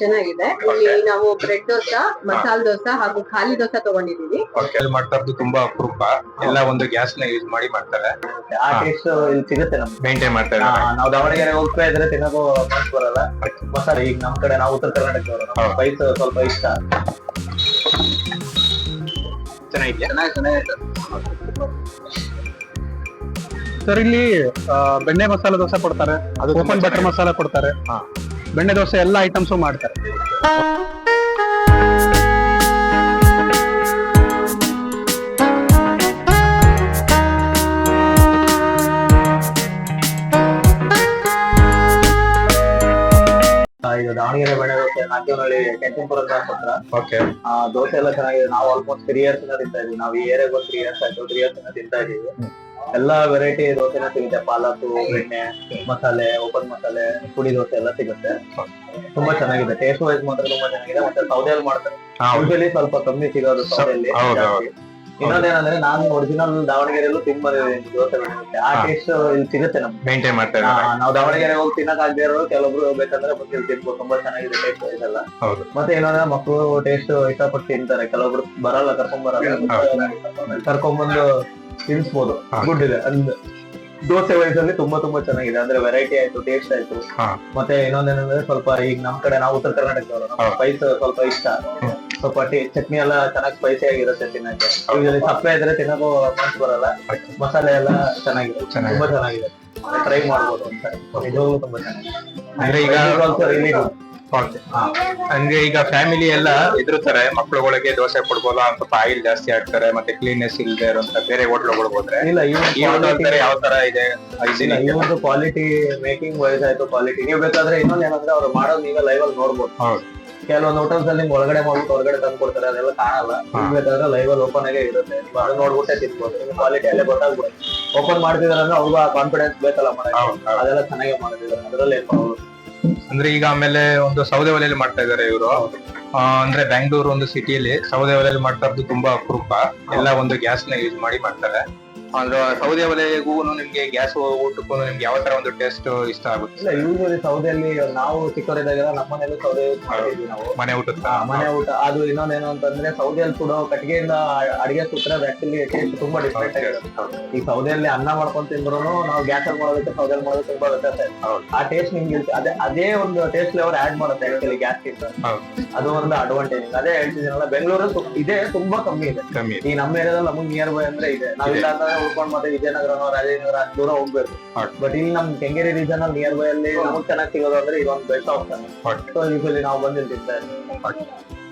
ಚೆನ್ನಾಗಿದೆ. ಇಲ್ಲಿ ನಾವು ಬ್ರೆಡ್ ದೋಸೆ ಮಸಾಲ ದೋಸೆ ಹಾಗೂ ಖಾಲಿ ದೋಸೆ ತಗೊಂಡಿದೀವಿ ಹೋಟೆಲ್ ಮಾಡ್ತಾ ಇರೋದು ತುಂಬಾ ಅಪರೂಪ. ಎಲ್ಲ ಒಂದು ಗ್ಯಾಸ್ನ ಯೂಸ್ ಮಾಡಿ ಮಾಡ್ತಾರೆ. ಆ ಟೇಸ್ಟ್ ಇಲ್ಲಿ ಸಿಗುತ್ತೆ ನಮ್ಗೆ. ಮೇಂಟೈನ್ ಮಾಡ್ತಾರೆ. ನಾವು ದಾವಣಗೆರೆ ಹೋಗ್ತಾ ಇದ್ರೆ ತಿನ್ನೋದು ಮನ್ಸು ಬರಲ್ಲ. ಮಸಾಲೆ ಈಗ ನಮ್ ಕಡೆ ನಾವು ಉತ್ತರ ಕರ್ನಾಟಕದವರು. ಸ್ಪೈಸ್ ಸ್ವಲ್ಪ ಇಷ್ಟ. ಚೆನ್ನಾಗಿದೆ ಸರ್ ಇಲ್ಲಿ ಬೆಣ್ಣೆ ಮಸಾಲ ದೋಸೆ ಕೊಡ್ತಾರೆ. ಓಪನ್ ಬಟರ್ ಮಸಾಲ ಕೊಡ್ತಾರೆ. ಹಾ. ಬೆಣ್ಣೆ ದೋಸೆ ಎಲ್ಲ ಐಟಮ್ಸ್ ಮಾಡ್ತಾರೆ. ಇದು ದಾವಣಗೆರೆ ಬೆಳೆ ದೋಸೆ ನಾಟ್ಯವನಹಳ್ಳಿ ಕೆಂಚನಪುರ ಗ್ರಾಮ ಹತ್ರ ಓಕೆ ಆ, ದೋಸೆ ಎಲ್ಲ ಚೆನ್ನಾಗಿದೆ. ನಾವು ಆಲ್ಮೋಸ್ಟ್ ತ್ರೀ ಇಯರ್ಸ್ ಇಂದ ತಿಂತಾ ಇದೀವಿ. ನಾವು ಈ ಏರಿಯಾಗ ತ್ರೀ ಇಯರ್ಸ್ ಆಯ್ತು. ತ್ರೀ ಇಯರ್ಸ್ ಇಂದ ತಿಂತಾ ಇದೀವಿ. ಎಲ್ಲಾ ವೆರೈಟಿ ದೋಸೆನ ಸಿಗುತ್ತೆ. ಪಾಲಕ್ ಎಣ್ಣೆ ಮಸಾಲೆ ಓಪನ್ ಮಸಾಲೆ ಪುಡಿ ದೋಸೆ ಎಲ್ಲ ಸಿಗುತ್ತೆ. ತುಂಬಾ ಚೆನ್ನಾಗಿದೆ. ಟೇಸ್ಟ್ ವೈಸ್ ಮಾತ್ರ ತುಂಬಾ ಚೆನ್ನಾಗಿದೆ. ಮತ್ತೆ ಸೌದೆಯಲ್ಲಿ ಮಾಡ್ತಾರೆ. ಯೂಶಲಿ ಸ್ವಲ್ಪ ಕಮ್ಮಿ ಸಿಗೋದು ಸೌದೆಯಲ್ಲಿ. ಇನ್ನೊಂದೇನಂದ್ರೆ ನಾನು ಒರಿಜಿನಲ್ ದಾವಣಗೆರೆಯಲ್ಲೂ ತಿಂದ್ ಬಂದಿದ್ದೀನಿ ದೋಸೆ ಬೆಳೆಯುತ್ತೆ ಆ ಟೇಸ್ಟ್ ಇಲ್ಲಿ ಸಿಗುತ್ತೆ ನಮ್ಗೆ. ಮೇಂಟೈನ್ ಮಾಡ್ತಾರೆ ನಾವು ದಾವಣಗೆರೆ ಹೋಗಿ ತಿನ್ನಕ್ ಆಗದೆ ಇರೋರು ಕೆಲವೊಬ್ರು ಬೇಕಂದ್ರೆ ಬಂದು ಇಲ್ಲಿ ತಿನ್ಬೋದು. ತುಂಬಾ ಚೆನ್ನಾಗಿದೆ ಟೇಸ್ಟ್ ಇದೆಲ್ಲ ಮತ್ತೆ ಏನಂದ್ರೆ ಮಕ್ಕಳು ಟೇಸ್ಟ್ ಇಷ್ಟಪಟ್ಟು ತಿಂತಾರೆ. ಕೆಲವೊಬ್ರು ಬರಲ್ಲ ಕರ್ಕೊಂಡ್ ಬರಲ್ಲ. ಕರ್ಕೊಂಡ್ಬಂದು ತಿನ್ಸ್ಬೋದು. ಗುಡ್ ಇದೆ ಅಂದ್ರೆ ದೋಸೆ ವಯಸ್ಸಲ್ಲಿ ತುಂಬಾ ತುಂಬಾ ಚೆನ್ನಾಗಿದೆ. ಅಂದ್ರೆ ವೆರೈಟಿ ಆಯ್ತು ಟೇಸ್ಟ್ ಆಯ್ತು. ಮತ್ತೆ ಇನ್ನೊಂದೇನಂದ್ರೆ ಸ್ವಲ್ಪ ಈಗ ನಮ್ ಕಡೆ ನಾವು ಉತ್ತರ ಕರ್ನಾಟಕದವರು. ಸ್ಪೈಸ್ ಸ್ವಲ್ಪ ಇಷ್ಟ. ಸ್ವಲ್ಪ ಚಟ್ನಿ ಎಲ್ಲ ಚೆನ್ನಾಗಿ ಸ್ಪೈಸಿ ಆಗಿರುತ್ತೆ ತಿನ್ನಕ್ಕೆ. ಯೂಶಲಿ ಸಪ್ಪೆ ಇದ್ರೆ ತಿನ್ನೋದು ಮನ್ಸು ಬರಲ್ಲ. ಮಸಾಲೆ ಎಲ್ಲ ಚೆನ್ನಾಗಿದೆ. ಚೆನ್ನಾಗಿದೆ. ತುಂಬಾ ಚೆನ್ನಾಗಿದೆ. ಟ್ರೈ ಮಾಡ್ಬೋದು ಅಂತ. ನಿಜವಾಗ್ಲೂ ತುಂಬಾ ಚೆನ್ನಾಗಿದೆ. ಅಂದ್ರೆ ಈಗ ಅಂದ್ರೆ ಈಗ ಫ್ಯಾಮಿಲಿ ಎಲ್ಲ ಇದ್ರುತ್ತಾರೆ ಮಕ್ಳುಗಳಿಗೆ ದೋಸೆ ಕೊಡ್ಬೋದಾ ಅಂತ ಆಯಿಲ್ ಜಾಸ್ತಿ ಹಾಕ್ತಾರೆ ಮತ್ತೆ ಕ್ಲೀನ್ನೆಸ್ ಇಲ್ಲದೆ ಇರುವಂತ ಬೇರೆ ಹೋಟ್ಲುಗಳು ಹೋದ್ರೆ. ಇಲ್ಲ ಇವ್ರೆ ಈ ಹೋಟೆಲ್ ಯಾವ ತರ ಇದೆ? ಇವ್ರದ್ದು ಕ್ವಾಲಿಟಿ ಮೇಕಿಂಗ್ ವೈಸ್ ಆಯ್ತು ಕ್ವಾಲಿಟಿ ನೀವು ಬೇಕಾದ್ರೆ ಇನ್ನೊಂದ್ ಏನಂದ್ರೆ ಅವ್ರು ಮಾಡೋದು ಈಗ ಲೈವ್ ಅಲ್ಲಿ ನೋಡ್ಬೋದು. ಕೆಲವೊಂದು ಹೋಟೆಲ್ಸ್ ಅಲ್ಲಿ ನಿಮ್ಗೆ ಒಳಗಡೆ ಮಾಡ್ಬಿಟ್ಟು ಹೊರಗಡೆ ತಂದು ಕೊಡ್ತಾರೆ ಅದೆಲ್ಲ ಕಾಣಲ್ಲ. ಬೇಕಾದ್ರೆ ಲೈವ್ ಅಲ್ಲಿ ಓಪನ್ ಆಗೇ ಇರುತ್ತೆ. ನೀವು ಅದು ನೋಡ್ಬಿಟ್ಟೆ ತಿನ್ಬೋದು. ನಿಮ್ಗೆ ಕ್ವಾಲಿಟಿ ಅಲ್ಲೇ ಗೊತ್ತಾಗ್ಬಿಡುತ್ತೆ. ಓಪನ್ ಮಾಡ್ತಿದಾರೆ ಅಂದ್ರೆ ಅವ್ರಿಗೂ ಆ ಕಾನ್ಫಿಡೆನ್ಸ್ ಬೇಕಲ್ಲ ಹೌದು. ಅದೆಲ್ಲ ಚೆನ್ನಾಗಿ ಮಾಡ್ತಿದ್ದಾರೆ ಅದ್ರಲ್ಲಿ ಏನ್. ಅಂದ್ರೆ ಈಗ ಆಮೇಲೆ ಒಂದು ಸೌದೆ ಒಲೆಯಲ್ಲಿ ಮಾಡ್ತಾ ಇದಾರೆ ಇವರು. ಅಂದ್ರೆ ಬ್ಯಾಂಗ್ಳೂರ್ ಒಂದು ಸಿಟಿಯಲ್ಲಿ ಸೌದೆ ಒಲೆಯಲ್ಲಿ ಮಾಡ್ತಾ ಇರೋದು ತುಂಬಾ ಅಪರೂಪ. ಎಲ್ಲ ಒಂದು ಗ್ಯಾಸ್ನ ಯೂಸ್ ಮಾಡಿ ಮಾಡ್ತಾರೆ. ಅಂದ್ರೆ ಸೌದೆ ಒಲೆಗೂ ನಿಮ್ಗೆ ಗ್ಯಾಸ್ ಊಟಕ್ಕೂ ನಿಮ್ಗೆ ಯಾವ ತರ ಒಂದು ಟೇಸ್ಟ್ ಇಷ್ಟ ಆಗುತ್ತೆ? ಇಲ್ಲ ಯೂಶಲಿ ಸೌದೆಯಲ್ಲಿ ನಾವು ಚಿಕ್ಕವರಿದ್ದಾಗ ನಮ್ಮ ಮನೇಲಿ ಸೌದೆ ಯೂಸ್ ಮಾಡ್ತಿದ್ವಿ ನಾವು. ಮನೆ ಊಟ ಆ, ಮನೆ ಊಟ. ಅದು ಇನ್ನೊಂದೇನು ಅಂತಂದ್ರೆ ಸೌದೆಯಲ್ಲಿ ಕೂಡ ಕಟ್ಟಿಗೆಯಿಂದ ಅಡಿಗೆ ಸುತ್ತರ ಆಕ್ಚುಲಿ ಟೇಸ್ಟ್ ತುಂಬಾ ಡಿಫ್ರೆಂಟ್ ಆಗಿರುತ್ತೆ ಈ ಸೌದೆಯಲ್ಲಿ ಅನ್ನ ಮಾಡ್ಕೊಂಡ್ ತಿಂದ್ರು ನಾವು ಗ್ಯಾಸ್ ಅಲ್ಲಿ ಮಾಡೋದಕ್ಕೆ ಸೌದೆಯಲ್ಲಿ ಮಾಡೋದು ತುಂಬಾ ವ್ಯತ್ಯಾಸ. ಆ ಟೇಸ್ಟ್ ನಿಮ್ಗೆ. ಅದೇ ಅದೇ ಒಂದು ಟೇಸ್ಟ್ ಫ್ಲೇವರ್ ಆಡ್ ಮಾಡುತ್ತೆ ಆಕ್ಚುಲಿ ಗ್ಯಾಸ್ ಗಿಂತ. ಅದು ಒಂದು ಅಡ್ವಾಂಟೇಜ್ ಅದೇ ಹೇಳ್ತಿದ್ದೀನಲ್ಲ ಬೆಂಗಳೂರು ಇದೆ ತುಂಬಾ ಕಮ್ಮಿ ಇದೆ. ಈ ನಮ್ಮ ಏರಿಯಾದಲ್ಲಿ ನಮಗೆ ನಿಯರ್ ಬೈ ಅಂದ್ರೆ ಇದೆ. ನಾವಿಲ್ಲ ಅಂತಂದ್ರೆ ಉಳ್ಕೊಂಡ್ ಮತ್ತೆ ವಿಜಯನಗರನೋ ರಾಜೇಂದ್ರ ಅಷ್ಟ್ ದೂರ ಹೋಗ್ಬೇಕು. ಬಟ್ ಇಲ್ಲಿ ನಮ್ ಕೆಂಗೇರಿ ರೀಜನ್ ಅಲ್ಲಿ ನಿಯರ್ ಬೈ ಅಲ್ಲಿ ನಮಗ್ ಚೆನ್ನಾಗಿ ಸಿಗೋದು ಅಂದ್ರೆ ಇದೊಂದು ಬೆಸ್ಟ್ ಆಪ್ಷನ್. ಸೊ ನಾವು ಬಂದಿಲ್ಲಿ ತಿಂತಾ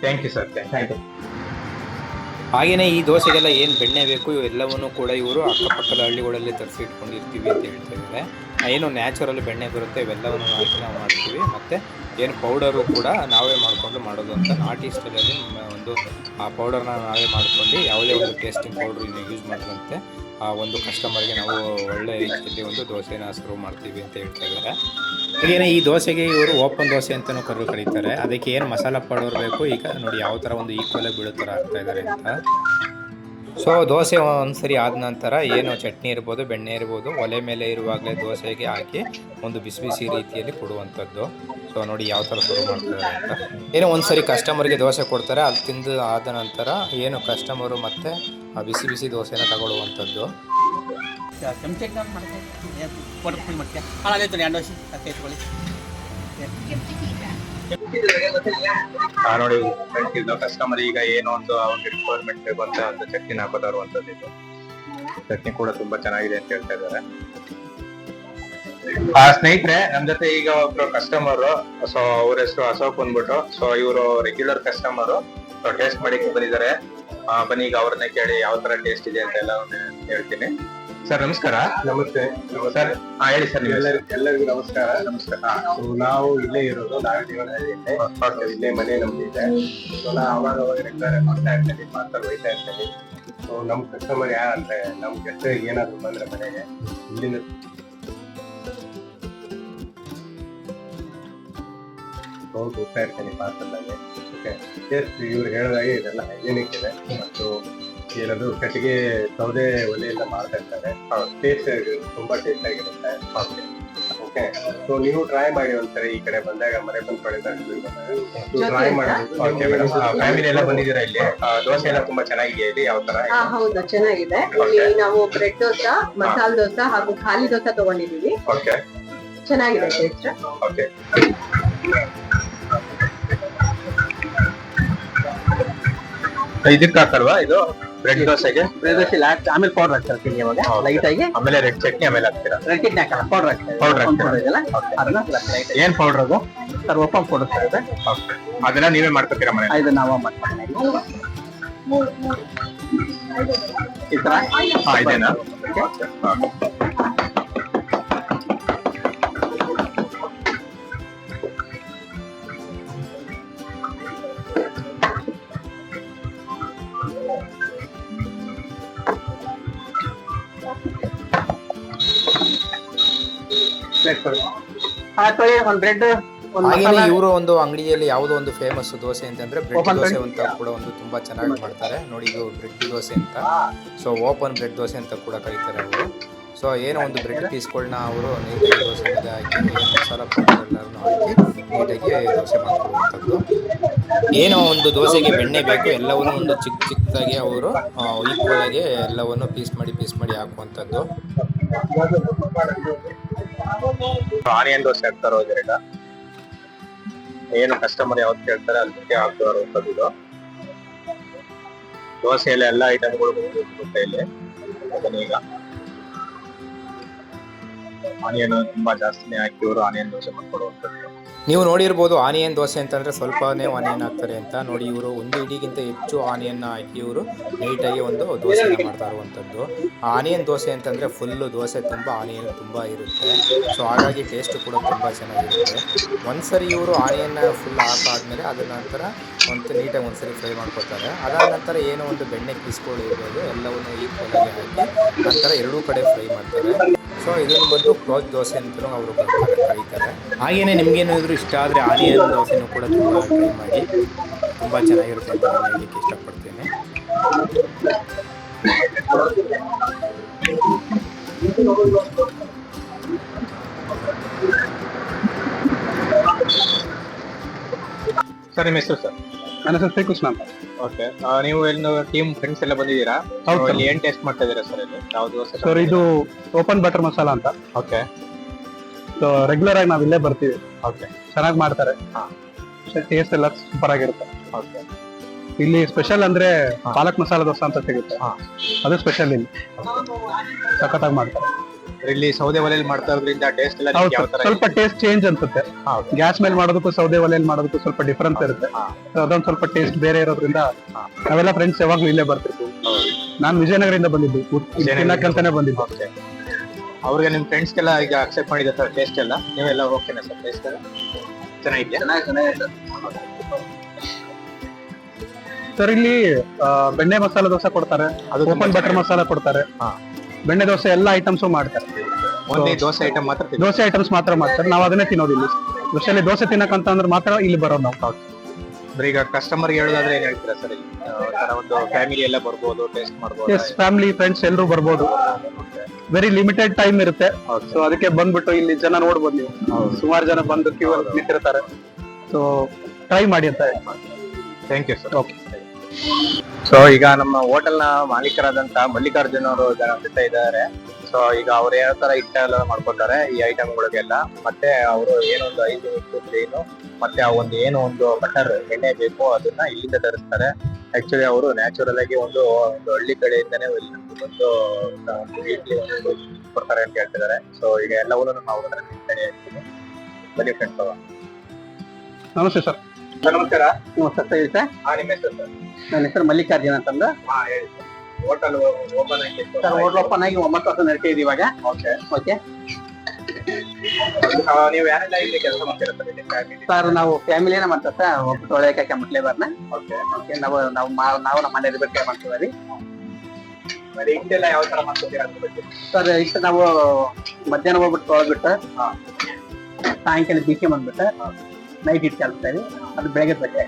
thank you sir thank thank you ಹಾಗೆಯೇ ಈ ದೋಸೆಗೆಲ್ಲ ಏನು ಬೆಣ್ಣೆ ಬೇಕು ಇವೆಲ್ಲವನ್ನು ಕೂಡ ಇವರು ಅಕ್ಕಪಕ್ಕದ ಹಳ್ಳಿಗಳಲ್ಲಿ ತರಿಸಿ ಇಟ್ಕೊಂಡಿರ್ತೀವಿ ಅಂತ ಹೇಳ್ತಾ ಇದ್ದಾರೆ. ಏನು ನ್ಯಾಚುರಲ್ ಬೆಣ್ಣೆ ಬರುತ್ತೆ ಇವೆಲ್ಲವನ್ನು ಹಾಕಿ ನಾವು ಮಾಡ್ತೀವಿ. ಮತ್ತು ಏನು ಪೌಡರು ಕೂಡ ನಾವೇ ಮಾಡಿಕೊಂಡು ಮಾಡೋದು ಅಂತ ನಾಟಿ ಸ್ಟೈಲಲ್ಲಿ ಒಂದು ಆ ಪೌಡರ್ನ ನಾವೇ ಮಾಡ್ಕೊಂಡು ಯಾವುದೇ ಒಂದು ಟೇಸ್ಟಿಂಗ್ ಪೌಡ್ರ್ ಯೂಸ್ ಮಾಡಿದಂತೆ. ಆ ಒಂದು ಕಸ್ಟಮರ್ಗೆ ನಾವು ಒಳ್ಳೆ ರೀತಿಯಲ್ಲಿ ಒಂದು ದೋಸೆನ ಸರ್ವ್ ಮಾಡ್ತೀವಿ ಅಂತ ಹೇಳ್ತಾ ಇದ್ದಾರೆ. ಹಾಗೇನೆ ಈ ದೋಸೆಗೆ ಇವರು ಓಪನ್ ದೋಸೆ ಅಂತಲೂ ಕರು ಕರೀತಾರೆ. ಅದಕ್ಕೆ ಏನು ಮಸಾಲ ಪೌಡರ್ ಬೇಕು, ಈಗ ನೋಡಿ ಯಾವ ಥರ ಒಂದು ಈಕ್ವಲಾಗಿ ಬೀಳೋ ಥರ ಆಗ್ತಾ ಇದ್ದಾರೆ ಅಂತ. ಸೊ ದೋಸೆ ಒಂದ್ಸರಿ ಆದ ನಂತರ ಏನು ಚಟ್ನಿ ಇರ್ಬೋದು ಬೆಣ್ಣೆ ಇರ್ಬೋದು ಒಲೆ ಮೇಲೆ ಇರುವಾಗಲೇ ದೋಸೆಗೆ ಹಾಕಿ ಒಂದು ಬಿಸಿ ಬಿಸಿ ರೀತಿಯಲ್ಲಿ ಕೊಡುವಂಥದ್ದು. ಸೊ ನೋಡಿ ಯಾವ ಥರ ಶುರು ಮಾಡ್ತಾರೆ ಅಂತ. ಏನೋ ಒಂದ್ಸರಿ ಕಸ್ಟಮರ್ಗೆ ದೋಸೆ ಕೊಡ್ತಾರೆ ಅದು ತಿಂದು ಆದ ನಂತರ ಏನು ಕಸ್ಟಮರು ಮತ್ತೆ ಆ ಬಿಸಿ ಬಿಸಿ ದೋಸೆನ ತಗೊಳ್ಳುವಂಥದ್ದು. ಹಾಳಾಗೈತೆ ಎರಡು ವರ್ಷ ಅತ್ತೆ ಇಟ್ಕೊಳ್ಳಿ. ಯು ನೋಡಿ ಕಸ್ಟಮರ್ ಈಗ ಏನೋ ಒಂದು ಅವ್ರಿಗೆ ರಿಕ್ವೈರ್ಮೆಂಟ್ ಬೇಕು ಅಂತ ಒಂದು ಚಟ್ನಿ ಹಾಕೋತಾ ಇರುವಂತದ್ದು ಇದು. ಚಟ್ನಿ ಕೂಡ ತುಂಬಾ ಚೆನ್ನಾಗಿದೆ ಅಂತ ಹೇಳ್ತಾ ಇದ್ದಾರೆ. ಆ ಸ್ನೇಹಿತರೆ, ನಮ್ ಜೊತೆ ಈಗ ಒಬ್ರು ಕಸ್ಟಮರ್ ಸೊ ಅವ್ರ ಹೆಸರು ಅಶೋಕ್ ಬಂದ್ಬಿಟ್ಟು ಸೊ ಇವರು ರೆಗ್ಯುಲರ್ ಕಸ್ಟಮರ್ ಟೇಸ್ಟ್ ಮಾಡಿ ಬಂದಿದ್ದಾರೆ. ಬನ್ನಿ ಈಗ ಅವ್ರನ್ನೇ ಕೇಳಿ ಯಾವ ತರ ಟೇಸ್ಟ್ ಇದೆ ಅಂತ ಎಲ್ಲ ಹೇಳ್ತೀನಿ. ಸರ್ ನಮಸ್ಕಾರ. ನಮಸ್ತೆ ಸರ್ ಹಾ ಹೇಳಿ ಸರ್ ಎಲ್ಲರಿಗೂ ಎಲ್ಲರಿಗೂ ನಮಸ್ಕಾರ. ನಮಸ್ಕಾರ. ಸೊ ನಾವು ಇಲ್ಲೇ ಇರೋದು ನಾಗದೇವನಹಳ್ಳಿಯಲ್ಲೇ ಇಲ್ಲೇ ಮನೆ ನಮ್ದು ಇದೆ. ಸೊ ನಾ ಅವಾಗ ಅವಾಗ ರೆಗ್ಯುಲರ್ ಮಾಡ್ತಾ ಇರ್ತೀನಿ ಪಾರ್ಸಲ್ ಒಯ್ತಾ ಇರ್ತೀನಿ. ಸೊ ನಮ್ ಕಸ್ಟಮರ್ ಯಾರಂದ್ರೆ ನಮ್ ಗೆಸ್ಟ್ ಏನಾದ್ರು ಬಂದ್ರೆ ಮನೆಗೆ ಇಲ್ಲಿಂದ ಹೋಗಿ ಹೋಗ್ತಾ ಇರ್ತೀನಿ ಪಾರ್ಸಲ್ ಆಗಿ ಓಕೆ ಇವ್ರು ಹೇಳಿದಾಗೆ ಇದೆಲ್ಲ ಹೈಜೆನಿಕ್ ಇದೆ. ಮತ್ತು ಏನದು ಕಟ್ಟಿಗೆ ಸೌದೆ ಒಲೆಯಿಂದ ಮಾಡ್ತಾ ಇರ್ತಾರೆ. ಟೇಸ್ಟ್ ತುಂಬಾ ಟೇಸ್ಟ್ ಆಗಿರುತ್ತೆ. ಓಕೆ ಓಕೆ ಸೊ ನೀವು ಟ್ರೈ ಮಾಡಿ ಒಂದ್ಸರಿ ಈ ಕಡೆ ಬಂದಾಗ ಮನೆ ಬಂದು ಜೊತೆ ಟ್ರೈ ಆಯ್ತಾ? ಮಾಡಿ ಓಕೆ ಮೇಡಮ್ ಫ್ಯಾಮಿಲಿ ಎಲ್ಲ ಬಂದಿದ್ದೀರಾ ಇಲ್ಲಿ? ದೋಸೆ ಎಲ್ಲ ತುಂಬಾ ಚೆನ್ನಾಗಿದೆ ಇಲ್ಲಿ? ಯಾವ ತರ? ಹೌದು. ಚೆನ್ನಾಗಿದೆ. ಇಲ್ಲಿ ನಾವು ಬ್ರೆಡ್ ದೋಸೆ ಮಸಾಲ ದೋಸೆ ಹಾಗೂ ಖಾಲಿ ದೋಸೆ ತಗೊಂಡಿದೀವಿ ಓಕೆ ಚೆನ್ನಾಗಿದೆ ಟೇಸ್ಟ್ ಓಕೆ ಇದಕ್ಕೆ ಹಾಕಲ್ವಾ ಇದು? ಬ್ರೆಡ್ ದೋಸೆಗೆ? ದೋಸೆ ಲಾಸ್ಟ್ ಆಮೇಲೆ ಪೌಡರ್ ಹಾಕ್ತಾರೆ ಇವಾಗ? ಲೈಟ್ ಆಗಿ? ಆಮೇಲೆ ರೆಡ್ ಚಟ್ನಿ ಆಮೇಲೆ ಹಾಕ್ತೀರಾ? ರೆಡ್ ಚಟ್ನಿ ಹಾಕಲ್ಲ ಪೌಡರ್ ಹಾಕ್ತಾರೆ? ಪೌಡರ್ ಹಾಕ್ತೀರಾ? ಇದೆಲ್ಲ ಅದನ್ನ ಲೈಟ್ ಏನ್ ಪೌಡರ್ ಅದು? ಸರ್ ಓಪನ್ ಪೌಡರ್ ಸರ್ ಇದೆ. ಅದನ್ನ ನೀವೇ ಮಾಡ್ಕೊತೀರಾ ಮನೆ ಇದು ನಾವು ಮಾಡ್ತೀವಿ. ಈ ತರ? ಹಾ ಇದೇನಾ? ಪ್ಲೇಟ್ ಕೊಡಿ ಹಾಕೊಳ್ಳಿ ಒಂದು ಬ್ರೆಡ್ ಹಾಗೇನೆ ಇವರು ಒಂದು ಅಂಗಡಿಯಲ್ಲಿ ಯಾವುದೋ ಒಂದು ಫೇಮಸ್ ದೋಸೆ ಅಂತಂದ್ರೆ ಬ್ರೆಡ್ ದೋಸೆ ಅಂತ ಕೂಡ ಒಂದು ತುಂಬಾ ಚೆನ್ನಾಗಿ ಮಾಡ್ತಾರೆ. ನೋಡಿ ಇದು ಬ್ರೆಡ್ ದೋಸೆ ಅಂತ. ಸೊ ಓಪನ್ ಬ್ರೆಡ್ ದೋಸೆ ಅಂತ ಕೂಡ ಕರೀತಾರೆ ಅವರು. ಸೊ ಏನೋ ಒಂದು ಬ್ರೆಡ್ ಪೀಸ್ಗಳನ್ನ ಅವರು ನೀಟಾಗಿ ದೋಸೆ ಹಾಕಿ ಮಸಾಲ ಎಲ್ಲರನ್ನು ಹಾಕಿ ನೀಟಾಗಿ ದೋಸೆ ಮಾಡ್ಕೊಳ್ಳುವಂಥದ್ದು ಏನೋ ಒಂದು ದೋಸೆಗೆ ಬೆಣ್ಣೆ ಬೇಕು ಎಲ್ಲವನ್ನು ಒಂದು ಚಿಕ್ಕ ಚಿಕ್ಕದಾಗಿ ಅವರು ಈಕ್ವಲ್ ಆಗಿ ಎಲ್ಲವನ್ನು ಪೀಸ್ ಮಾಡಿ ಪೀಸ್ ಮಾಡಿ ಹಾಕುವಂಥದ್ದು ಆನಿಯನ್ ದೋಸೆ ಹಾಕ್ತಾರೋ ಇದರಿಂದ ಏನು ಕಸ್ಟಮರ್ ಯಾವ್ದು ಕೇಳ್ತಾರೆ ಅದಕ್ಕೆ ಹಾಕ್ತಾ ಇರುವಂತದ್ದು ಇದು. ದೋಸೆಯಲ್ಲಿ ಎಲ್ಲ ಐಟಮ್ಗಳು ಬರುತ್ತೆ ಇಲ್ಲಿ. ಅದನ್ನೀಗ ಆನಿಯನ್ ತುಂಬಾ ಜಾಸ್ತಿನೇ ಹಾಕಿ ಇವರು ಆನಿಯನ್ ದೋಸೆ ಮಾಡ್ಕೊಡುವಂಥದ್ದು ನೀವು ನೋಡಿರ್ಬೋದು ಆನಿಯನ್ ದೋಸೆ ಅಂತಂದ್ರೆ ಸ್ವಲ್ಪನೇ ಆನಿಯನ್ ಹಾಕ್ತಾರೆ ಅಂತ. ನೋಡಿ, ಇವರು ಒಂದು ಇಡಿಗಿಂತ ಹೆಚ್ಚು ಆನಿಯನ್ ಹಾಕಿ ಇವರು ನೀಟಾಗಿ ಒಂದು ದೋಸೆ ಮಾಡ್ತಾ ಇರುವಂಥದ್ದು. ಆನಿಯನ್ ದೋಸೆ ಅಂತಂದ್ರೆ ಫುಲ್ಲು ದೋಸೆ ತುಂಬ ಆನಿಯನ್ ತುಂಬ ಇರುತ್ತೆ. ಸೊ ಹಾಗಾಗಿ ಟೇಸ್ಟ್ ಕೂಡ ತುಂಬ ಚೆನ್ನಾಗಿರುತ್ತೆ. ಒಂದ್ಸರಿ ಇವರು ಆನಿಯನ್ನ ಫುಲ್ ಹಾಕಾದ್ಮೇಲೆ ಅದರ ನಂತರ ಒಂದು ನೀಟಾಗಿ ಒಂದ್ಸರಿ ಫ್ರೈ ಮಾಡ್ಕೊತಾರೆ ಅದಾದ ನಂತರ ಏನೋ ಒಂದು ಬೆಣ್ಣೆ ಪೀಸ್ಗಳು ಇರ್ಬೋದು, ಎಲ್ಲವನ್ನು ಈ ಆಗಿ ಹಾಕಿ ನಂತರ ಎರಡೂ ಕಡೆ ಫ್ರೈ ಮಾಡ್ತಾರೆ. ಸೊ ಇದನ್ನು ಬಂದು ಕ್ಲೋತ್ ದೋಸೆ ಅಂತಲೂ ಅವರು ಕರೀತಾರೆ. ಹಾಗೆಯೇ ನಿಮಗೇನಾದರೂ ಇಷ್ಟ ಆದರೆ ಆನಿಯನ್ ದೋಸೆನೂ ಕೂಡ ತುಂಬ ಟ್ರೈ ಮಾಡಿ. ತುಂಬ ಚೆನ್ನಾಗಿರುತ್ತೆ ಅಂತ ನಾನು ಹೇಳಲಿಕ್ಕೆ ಇಷ್ಟಪಡ್ತೇನೆ. ಸರ್, ನಿಮ್ಮ ಸರ್? ನನ್ನ ಹೆಸರು ಶ್ರೀಕೃಷ್ಣ ಅಂತ. ಓಕೆ ನೀವು ಇನ್ನು ಟೀಮ್ ಫ್ರೆಂಡ್ಸ್ ಎಲ್ಲ ಬಂದಿದ್ದೀರಾ? ಹೌದು sir. ಇಲ್ಲಿ ಏನ್ ಟೇಸ್ಟ್ ಮಾಡ್ತಾ ಇದ್ದೀರಾ ಸರ್ ಇಲ್ಲಿ? ಯಾವ್ದು ಸರ್ ಇದು ಓಪನ್ ಬಟರ್ ಮಸಾಲ ಅಂತ. ಓಕೆ ಸೊ ರೆಗ್ಯುಲರ್ ಆಗಿ ನಾವ್ ಇಲ್ಲೇ ಬರ್ತೀವಿ. ಓಕೆ ಚೆನ್ನಾಗಿ ಮಾಡ್ತಾರೆ. ಹಾ. ಟೇಸ್ಟ್ ಎಲ್ಲ ಸೂಪರ್ ಆಗಿರುತ್ತೆ. ಓಕೆ ಇಲ್ಲಿ ಸ್ಪೆಷಲ್ ಅಂದ್ರೆ ಹಾ. ಪಾಲಕ್ ಮಸಾಲ ದೋಸೆ ಅಂತ ಸಿಗುತ್ತೆ. ಹಾ. ಅದು ಸ್ಪೆಷಲ್ ಇಲ್ಲಿ. ಸಖತ್ತಾಗಿ ಮಾಡ್ತಾರೆ. ಇಲ್ಲಿ ಸೌದೆ ಒಲೆಯಲ್ಲಿ ಮಾಡ್ತಾ ಇರೋದ್ರಿಂದ ಟೇಸ್ಟ್ ಎಲ್ಲ ಹೌದು ನಿಮ್ಗೆ ಯಾವ ತರ ಸ್ವಲ್ಪ ಟೇಸ್ಟ್ ಚೇಂಜ್ ಅನ್ಸುತ್ತೆ. ಹೌದು. ಗ್ಯಾಸ್ ಮೇಲೆ ಮಾಡೋದಕ್ಕೂ ಸೌದೆ ಒಲೆಯಲ್ಲಿ ಮಾಡೋದಕ್ಕೂ ಸ್ವಲ್ಪ ಡಿಫ್ರೆನ್ಸ್ ಇರುತ್ತೆ. ಅದೊಂದು So ಅದೊಂದ್ ಸ್ವಲ್ಪ ಟೇಸ್ಟ್ ಬೇರೆ ಇರೋದ್ರಿಂದ ನಾವೆಲ್ಲ ಫ್ರೆಂಡ್ಸ್ ಯಾವಾಗ್ಲೂ ಇಲ್ಲೇ ಬರ್ತಿದ್ವಿ. ನಾನ್ ವಿಜಯನಗರದಿಂದ ಬಂದಿದ್ದು. ತಿನ್ನಕ್ಕಂತಾನೆ ಬಂದಿದ್ದು. ಓಕೆ. ಅವ್ರಿಗೆ ನಿಮ್ ಫ್ರೆಂಡ್ಸ್ಗೆಲ್ಲ ಈಗ ಅಕ್ಸೆಪ್ಟ್ ಮಾಡಿದ ಸರ್ ಟೇಸ್ಟ್ ಎಲ್ಲ? ನೀವೆಲ್ಲ ಓಕೆನಾ ಸರ್ ಟೇಸ್ಟ್ ಎಲ್ಲ? ಚೆನ್ನಾಗಿದ್ಯಾ? ಸರ್ ಇಲ್ಲಿ ಆ, ಬೆಣ್ಣೆ ಮಸಾಲಾ ದೋಸೆ ಕೊಡ್ತಾರೆ. ಅದು ಓಪನ್ ಬಟರ್ ಮಸಾಲೆ ಕೊಡ್ತಾರೆ. ಹಾ. ಬೆಣ್ಣೆ ದೋಸೆ ಎಲ್ಲ ಐಟಮ್ಸ್ ಮಾಡ್ತಾರೆ. ಒಂದೇ ದೋಸೆ ಐಟಮ್ ಮಾತ್ರ ತಿನ್ನೋದು. ದೋಸೆ ಐಟಮ್ಸ್ ಮಾತ್ರ ಮಾಡ್ತಾರೆ. ನಾವು ಅದನ್ನೇ ತಿನ್ನೋದು ಇಲ್ಲಿ. ಸ್ಪೆಷಲಿ ದೋಸೆ ತಿನ್ನಕಂತ ಅಂದ್ರೆ ಮಾತ್ರ ಇಲ್ಲಿ ಬರೋದು ನಾವು. ಅಂದ್ರೆ ಈಗ ಕಸ್ಟಮರ್ ಹೇಳೋದಾದ್ರೆ ಏನ್ ಹೇಳ್ತೀರಾ ಸರ್ ಇಲ್ಲಿ? ಒಂದು ಫ್ಯಾಮಿಲಿ ಎಲ್ಲ ಬರ್ಬೋದು ಟೇಸ್ಟ್ ಮಾಡ್ಬೋದು. ಎಸ್ ಫ್ಯಾಮಿಲಿ ಫ್ರೆಂಡ್ಸ್ ಎಲ್ಲರೂ ಬರ್ಬೋದು. ವೆರಿ ಲಿಮಿಟೆಡ್ ಟೈಮ್ ಇರುತ್ತೆ. ಸೊ ಅದಕ್ಕೆ ಬಂದ್ಬಿಟ್ಟು ಇಲ್ಲಿ ಜನ ನೋಡ್ಬೋದು ನೀವು. ಸುಮಾರು ಜನ ಬಂದು ಕ್ಯೂ ಅಲ್ಲಿ ನಿಂತಿರ್ತಾರೆ. ಸೊ ಟ್ರೈ ಮಾಡಿ ಅಂತ thank you sir okay so ಈಗ ನಮ್ಮ ಹೋಟೆಲ್ನ ಮಾಲೀಕರಾದಂತ ಮಲ್ಲಿಕಾರ್ಜುನ್ ಅವರು ಜೊತೆ ಇದ್ದಾರೆ. ಸೊ ಈಗ ಅವ್ರು ಯಾವ ತರ ಇಷ್ಟ ಎಲ್ಲ ಮಾಡ್ಕೊತಾರೆ ಈ ಐಟಮ್ಗಳಿಗೆಲ್ಲ ಮತ್ತೆ ಅವರು ಏನೊಂದು ಐದು ಏನು ಮತ್ತೆ ಆ ಒಂದು ಏನು ಒಂದು ಬಟರ್ ಎಣ್ಣೆ ಬೇಕು ಅದನ್ನ ಇಲ್ಲಿಂದ ತರಿಸ್ತಾರೆ. ಆಕ್ಚುಲಿ ಅವರು ನ್ಯಾಚುರಲ್ ಆಗಿ ಒಂದು ಒಂದು ಹಳ್ಳಿ ಕಡೆಯಿಂದನೇ ಒಂದು ಇಡ್ಲಿ ಒಂದು ಕೊಡ್ತಾರೆ ಅಂತ ಹೇಳ್ತಿದ್ದಾರೆ. ಸೊ ಈಗ ಎಲ್ಲವನ್ನೂ ನಾವು ಬನ್ನಿ ಫ್ರೆಂಡ್ಸ್ ನಮಸ್ತೆ ಸರ್. ನಮಸ್ಕಾರ. ನಮಸ್ತೆ ಸರ್ ಹಾ ನಿಮ್ಮ ಹೆಸರು ಸರ್. ನನ್ನ ಹೆಸರು ಮಲ್ಲಿಕಾರ್ಜುನ್ ಅಂತಂದು. ಹಾ ಹೇಳಿ ಹೋಟೆಲ್ ಓಪನ್ ಆಗಿ ಸರ್ ಹೋಟ್ಲ್ ಓಪನ್ ಆಗಿ ಒಂಬತ್ತು ವರ್ಷ ನಡೀತಿದೆ ಇವಾಗ. ಓಕೆ ಓಕೆ ನೀವು ಯಾರೆಲ್ಲ ಇಲ್ಲಿ ಕೆಲಸ ಮಾಡ್ತೀರಾ ಸರ್ ಇಲ್ಲಿ ಫ್ಯಾಮಿಲಿ ಸರ್ ನಾವು ಫ್ಯಾಮಿಲಿನ ಮಾಡ್ತಾರೆ ಸರ್. ಒಬ್ಬ ತೊಳೆಯಕ್ಕೆ ಬರ್ನ ಓಕೆ ಓಕೆ ನಾವು ನಾವು ನಾವು ನಮ್ಮ ಮನೇಲಿ ಬಿಟ್ಟು ಮಾಡ್ತೀವಿ ಯಾವ ತರ ಮಾಡ್ತೀರಾ ಸರ್ ಇಷ್ಟ ನಾವು ಮಧ್ಯಾಹ್ನ ಹೋಗ್ಬಿಟ್ಟು ತೊಳೆದ್ಬಿಟ್ಟು. ಸಾಯಂಕಾಲ ಬಿಸಿ ಬಂದ್ಬಿಟ್ಟು ನೈಟ್ ಇಟ್ಟು ಇದೆ. ಅದು ಬೆಳಗ್ಗೆ ಬಗ್ಗೆ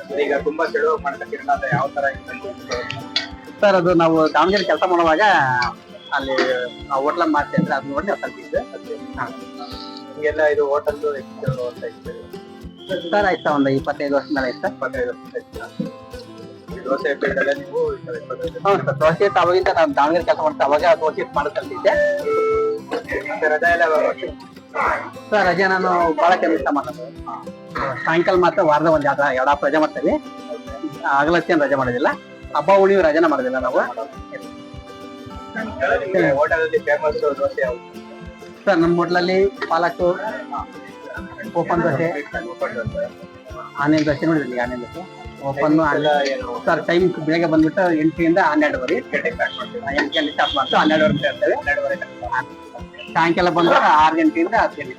ಅಂದ್ರೆ ಈಗ ತುಂಬಾ ಚಳುವ ಮಾಡ್ಕೊತೀರಲ್ಲ ಅದು ಯಾವ ತರ ಸರ್ ಅದು ನಾವು ದಾವಣಗೆರೆ ಕೆಲಸ ಮಾಡುವಾಗ ಅಲ್ಲಿ ಹೋಟ್ಲ ಮಾಡ್ತಾ ಇದ್ರೆ ಅದು ನೋಡಿ ನಾವು ಇದು ಹೋಟೆಲ್ ಸರ್ ಆಯ್ತಾ? ಒಂದು ಇಪ್ಪತ್ತೈದು ವರ್ಷ ಮೇಲೆ ಆಯ್ತಾ? ಇಪ್ಪತ್ತೈದು ದೋಸೆ ನೀವು ಹೌದು ಸರ್ ದೋಸೆ ಅವಾಗಿಂದ ನಾನು ದಾವಣಗೆರೆ ಕೆಲಸ ಮಾಡ್ತಾ ಅವಾಗ ದೋಸೆ ಮಾಡೋದು ಕಲ್ತಿದ್ದೆ. ರಜಾ ಎಲ್ಲ? ಸರ್ ರಜೆ ನಾನು ಬಹಳ ಕೆಲಸ ಮಾಡೋದು ಸಾಯಂಕಾಲ ಮಾತ್ರ ವಾರದ ಒಂದು ಎರಡು ಎರಡು ರಜೆ ಮಾಡ್ತೇವೆ. ಆಗಲತ್ತೇನು ರಜೆ ಮಾಡೋದಿಲ್ಲ. ಹಬ್ಬ ಉಳಿವು ರಜೆನ ಮಾಡೋದಿಲ್ಲ ನಾವು. ಸರ್ ನಮ್ಮ ಹೋಟ್ಲಲ್ಲಿ ಪಾಲಕ್ಕು ಓಪನ್ ದೋಸೆ ಆನಿಯನ್ ದೋಸೆ ನೋಡಿದ್ರಿ onion dosa? Open sir time ಬೆಳಗ್ಗೆ ಬಂದ್ಬಿಟ್ಟು ಎಂಟರಿಂದ ಹನ್ನೆರಡುವರೆ. ಎಂಟು ಗಂಟೆ ಸ್ಟಾರ್ಟ್ ಮಾಡ್ತು ಹನ್ನೆರಡುವರೆ ಇರ್ತೇವೆ. ಸಾಯಂಕಾಲ ಬಂದ್ರೆ ಆರು ಗಂಟೆಯಿಂದ ಹತ್ತು ಗಂಟೆ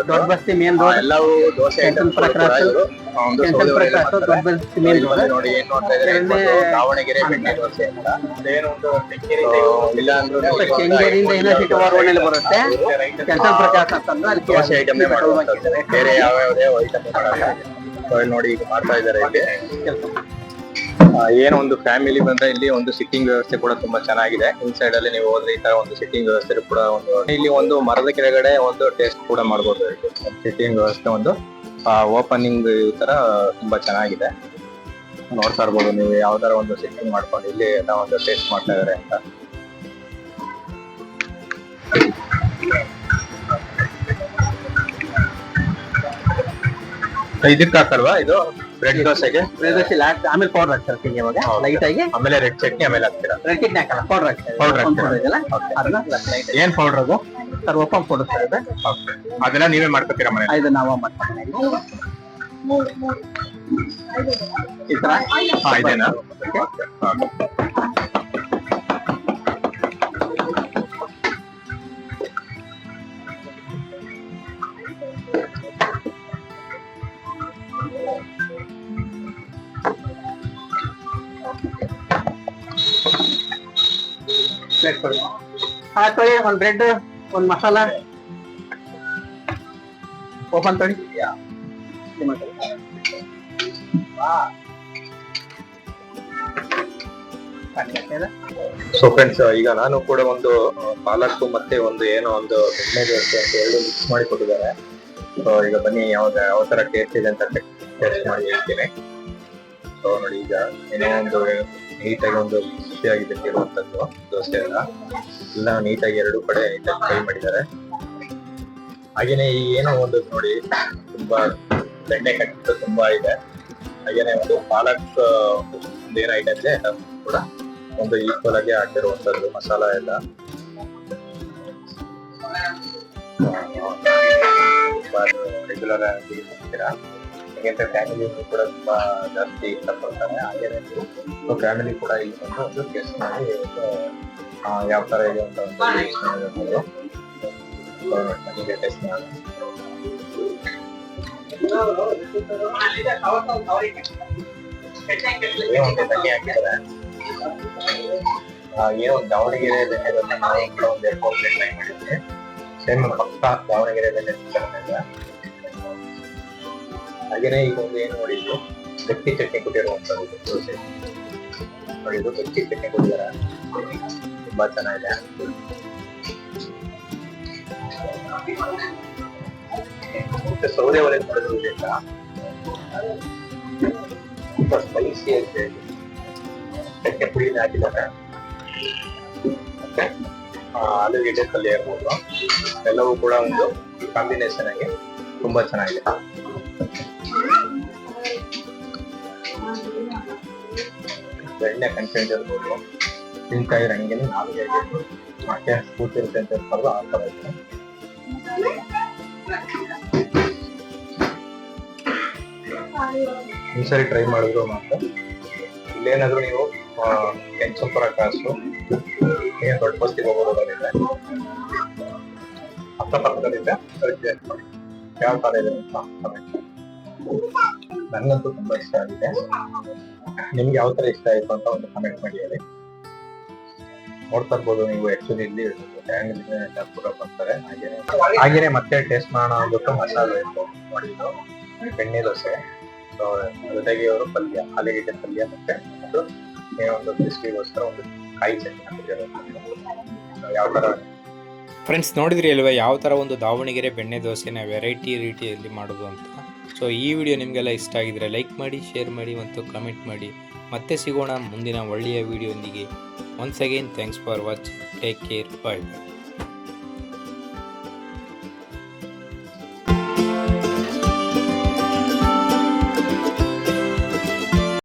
ದೊಡ್ಡ ಬಸ್ತಿ ಮೇನ್ ರೋಡ್ ಎಲ್ಲವೂ ದೋಸೆ ದಾವಣಗೆರೆ ಬೆಣ್ಣೆ ದೋಸೆ ಕೆಂಗೇರಿಯಿಂದ ಇಲ್ಲ ಅಂದ್ರೂ ಯೂನಿವರ್ಸಿಟಿ ನಲ್ಲಿ ಬರುತ್ತೆ. ರೈತ ಕೆಂಚನ್ ಪ್ರಕಾಶ್ ಅಂತಂದ್ರೆ ಅಲ್ಲಿ ದೋಸೆ ಐಟಮ್ ಬೇರೆ ಯಾವ ಯಾವುದೇ ಐಟಮ್ ಮಾಡಲ್ಲ ನೋಡಿ ಈಗ ಮಾಡ್ತಾ ಇದ್ದಾರೆ ಇಲ್ಲಿ. ಏನೋ ಒಂದು ಫ್ಯಾಮಿಲಿ ಬಂದ್ರೆ ಇಲ್ಲಿ ಒಂದು ಸಿಟ್ಟಿಂಗ್ ವ್ಯವಸ್ಥೆ ಕೂಡ ತುಂಬಾ ಚೆನ್ನಾಗಿದೆ. ಇನ್ಸೈಡ್ ಅಲ್ಲಿ ನೀವು ಹೋದ್ರೆ ಈ ತರ ಒಂದು ಸಿಟ್ಟಿಂಗ್ ವ್ಯವಸ್ಥೆ ಕೂಡ ಒಂದು, ಇಲ್ಲಿ ಒಂದು ಮರದ ಕೆಳಗಡೆ ಒಂದು ಟೇಸ್ಟ್ ಕೂಡ ಮಾಡಬಹುದು ಸಿಟ್ಟಿಂಗ್ ವ್ಯವಸ್ಥೆ ಒಂದು ಓಪನಿಂಗ್ ಈ ತರ ತುಂಬಾ ಚೆನ್ನಾಗಿದೆ. ನೋಡ್ತಾ ಇರ್ಬೋದು ನೀವು ಯಾವ್ದಾರ ಒಂದು ಸಿಟ್ಟಿಂಗ್ ಮಾಡ್ಕೊಂಡು ಇಲ್ಲಿ ಎಲ್ಲ ಒಂದು ಟೇಸ್ಟ್ ಮಾಡ್ತಾ ಇದಾರೆ ಅಂತ. ಇದಕ್ಕೆ ಹಾಕಲ್ವಾ ಇದು? ಬ್ರೆಡ್ ದೋಸೆಗೆ ಪ್ರದೇಶಿ ಲಾಸ್ಟ್ ಆಮೇಲೆ ಪೌಡರ್ ಹಾಕ್ತಾರೆ ಇವಾಗ. ಲೈಟ್ ಆಗಿ. ಆಮೇಲೆ ರೆಡ್ ಚಟ್ನಿ ಆಮೇಲೆ ಹಾಕ್ತೀರಾ? ರೆಡ್ ಚಟ್ನಿ ಹಾಕಲ್ಲ ಪೌಡರ್ ಹಾಕ್ತಾರೆ? ಪೌಡರ್ ಅದನ್ನ ಲೈಟ್ ಏನ್ ಪೌಡರ್ ಅದು? ಸರ್ ಓಪನ್ ಪೌಡರ್ ಸರ್ ಇದೆ. ಅದನ್ನ ನೀವೇ ಮಾಡ್ಕೊತೀರಾ ಮನೆ ಇದು ನಾವು ಮಾಡ್ತೀವಿ. ಈ ತರ? ಹಾ ಇದೇನಾ? ಪ್ಲೇಟ್ ಕೊಡಿ ಹಾ, ತೊಳಿ, ಒಂದ್ ಬ್ರೆಡ್ ಒಂದು ಮಸಾಲ. ಓಪನ್ ತೊಳಿ. ಸೊ ಫ್ರೆಂಡ್ಸ್ ಈಗ ನಾನು ಕೂಡ ಒಂದು ಪಾಲಕ್ ಮತ್ತೆ ಒಂದು ಏನೋ ಒಂದು ಬೆಣ್ಣೆ ಅಂತ ಎರಡು ಮಿಕ್ಸ್ ಮಾಡಿ ಕೊಟ್ಟಿದ್ದಾರೆ. ಸೊ ಈಗ ಬನ್ನಿ ಯಾವ್ದು ಯಾವ ತರ ಟೇಸ್ಟ್ ಇದೆ ಅಂತ ಟೇಸ್ಟ್ ಮಾಡಿ ಹೇಳ್ತೀನಿ. ಸೊ ನೋಡಿ ಈಗ ಏನೋ ಒಂದು ನೀಟಾಗಿ ಒಂದು ಖುಷಿಯಾಗಿ ಬೆಂದಿರುವಂತದ್ದು ದೋಸೆ ಎಲ್ಲ ನೀಟಾಗಿ ಎರಡು ಕಡೆ ನೀಟಾಗಿ ಫ್ರೈ ಮಾಡಿದ್ದಾರೆ. ಹಾಗೇನೆ ಈ ಏನೋ ಒಂದು ನೋಡಿ, ತುಂಬಾ ಬೆಣ್ಣೆ ಕಟ್ಟಿದ್ದು ತುಂಬಾ ಇದೆ. ಹಾಗೇನೆ ಒಂದು ಪಾಲಕ್ ಏನ್ ಐಟಮ್ ಇದೆ ಕೂಡ ಒಂದು ಈಕ್ವಲ್ ಆಗಿ ಹಾಕಿರುವಂತದ್ದು ಮಸಾಲ ಎಲ್ಲ. ರೆಗ್ಯುಲರ್ ಆಗಿ ಮಾಡ್ತೀರಾ? ಯಾಕೆಂದ್ರೆ ಫ್ಯಾಮಿಲಿ ಕೂಡ ತುಂಬಾ ಜಾಸ್ತಿ ಇಷ್ಟಪಡ್ತಾರೆ. ಹಾಗೇನೆ ಫ್ಯಾಮಿಲಿ ಕೂಡ ಇಲ್ಲಿ ಬಂದು ಒಂದು ಟೆಸ್ಟ್ ಮಾಡಿ ಯಾವ ತರ ಇದೆ ಅಂತ ಒಂದು ಟೆಸ್ಟ್ ಮಾಡಿ. ಒಂದು ತಲೆ ಹಾಕಿದ್ದಾರೆ. ಏನೋ ದಾವಣಗೆರೆ ದೋಸೆ ನಾವು ಕೂಡ ಒಂದು ಏರ್ಪೋರ್ಟ್ ಟ್ರೈ ಮಾಡಿದ್ವಿ. ಸೇಮ್ ಪಕ್ಕ ದಾವಣಗೆರೆ ಬಂದಿದೆ. ಹಾಗೇನೆ ಈಗ ಒಂದು ಏನು ನೋಡಿದ್ರು? ಗಟ್ಟಿ ಚಟ್ನಿ ಕೊಟ್ಟಿರುವಂತದ್ದು ದೋಸೆ. ನೋಡಿದ್ರು? ಗಟ್ಟಿ ಚಟ್ನಿ ಕೊಟ್ಟಿದ್ದಾರೆ. ತುಂಬಾ ಚೆನ್ನಾಗಿದೆ. ಮತ್ತೆ ಸೌದೆ ಒಲೆ ಮಾಡೋದ್ರಿಂದ ತುಂಬಾ ಸ್ಪೈಸಿ ಆಗಿದೆ ಚಟ್ನಿ ಪುಡಿನ ಹಾಕಿದ್ದಾರೆ. ಮತ್ತೆ ಆಲೂಗೆಡ್ಡೆ ಪಲ್ಯ ಇರ್ಬೋದು. ಎಲ್ಲವೂ ಕೂಡ ಒಂದು ಕಾಂಬಿನೇಷನ್ ಆಗಿ ತುಂಬಾ ಚೆನ್ನಾಗಿದೆ. ಬೆಣ್ಣೆ ಕಂಟೆಂಟ್ ಇರ್ಬೋದು ರಂಗಿನ ಇದ್ರೆ ಹಂಗೆ ನಾಲ್ಗೆ ಮತ್ತೆ ಕೂತಿರುತ್ತೆ ಅಂತ ಇರ್ತಾರಲ್ಲ ಆ ಥರ ಇದೆ ಒಂದ್ಸರಿ ಸರಿ ಟ್ರೈ ಮಾಡಿದ್ರು ಮಾತ್ರ. ಇಲ್ಲೇನಾದ್ರೂ ನೀವು ಕೆಂಚಪುರ ಕಾಸು ಏನು ದೊಡ್ಡ ಬಸ್ತಿಗೆ ಹೋಗೋದಾಗಿದೆ ಅಕ್ಕಪಕ್ಕದಲ್ಲಿದೆ ಮಾಡಿ. ಯಾವ ಥರ ಇದೆ ಅಂತ? Comment ತುಂಬ ಇಷ್ಟ ಆಗಿದೆ. ನಿಮ್ಗೆ ಯಾವ ತರ ಇಷ್ಟ ಆಯ್ತು ಅಂತ ಒಂದು ಕಮೆಂಟ್ ಮಾಡಿ ಹೇಳಿ. ನೋಡ್ತಾ ನೀವು ಆಕ್ಚುಲಿ ಇಲ್ಲಿ ಕೂಡ ಬರ್ತಾರೆ ಹಾಗೇನೆ ಮತ್ತೆ ಟೇಸ್ಟ್ ಮಾಡೋಣ ಅಂದ್ಬಿಟ್ಟು ಮಸಾಲೆ ಬೆಣ್ಣೆ ದೋಸೆ. ಜೊತೆಗೆ ಅವರು ಪಲ್ಯ, ಆಲೂಗೆಡ್ಡೆ ಪಲ್ಯ ಮತ್ತೆ ಒಂದು ಬಿಸಿಲಿಗೋಸ್ಕರ ಒಂದು ಕಾಯಿ ಚಟ್ನಿ ಯಾವ ತರ? ಫ್ರೆಂಡ್ಸ್ ನೋಡಿದ್ರಿ ಅಲ್ವಾ, ಯಾವ ತರ ಒಂದು ದಾವಣಗೆರೆ ಬೆಣ್ಣೆ ದೋಸೆನ ವೆರೈಟಿ ರೀತಿಯಲ್ಲಿ ಮಾಡೋದು ಅಂತ? ಸೊ ಈ ವಿಡಿಯೋ ನಿಮಗೆಲ್ಲ ಇಷ್ಟ ಆಗಿದ್ರೆ ಲೈಕ್ ಮಾಡಿ ಶೇರ್ ಮಾಡಿ ಮತ್ತು ಕಮೆಂಟ್ ಮಾಡಿ. ಮತ್ತೆ ಸಿಗೋಣ ಮುಂದಿನ ಒಳ್ಳೆಯ ವಿಡಿಯೋಂದಿಗೆ once again thanks for watch take care bye bye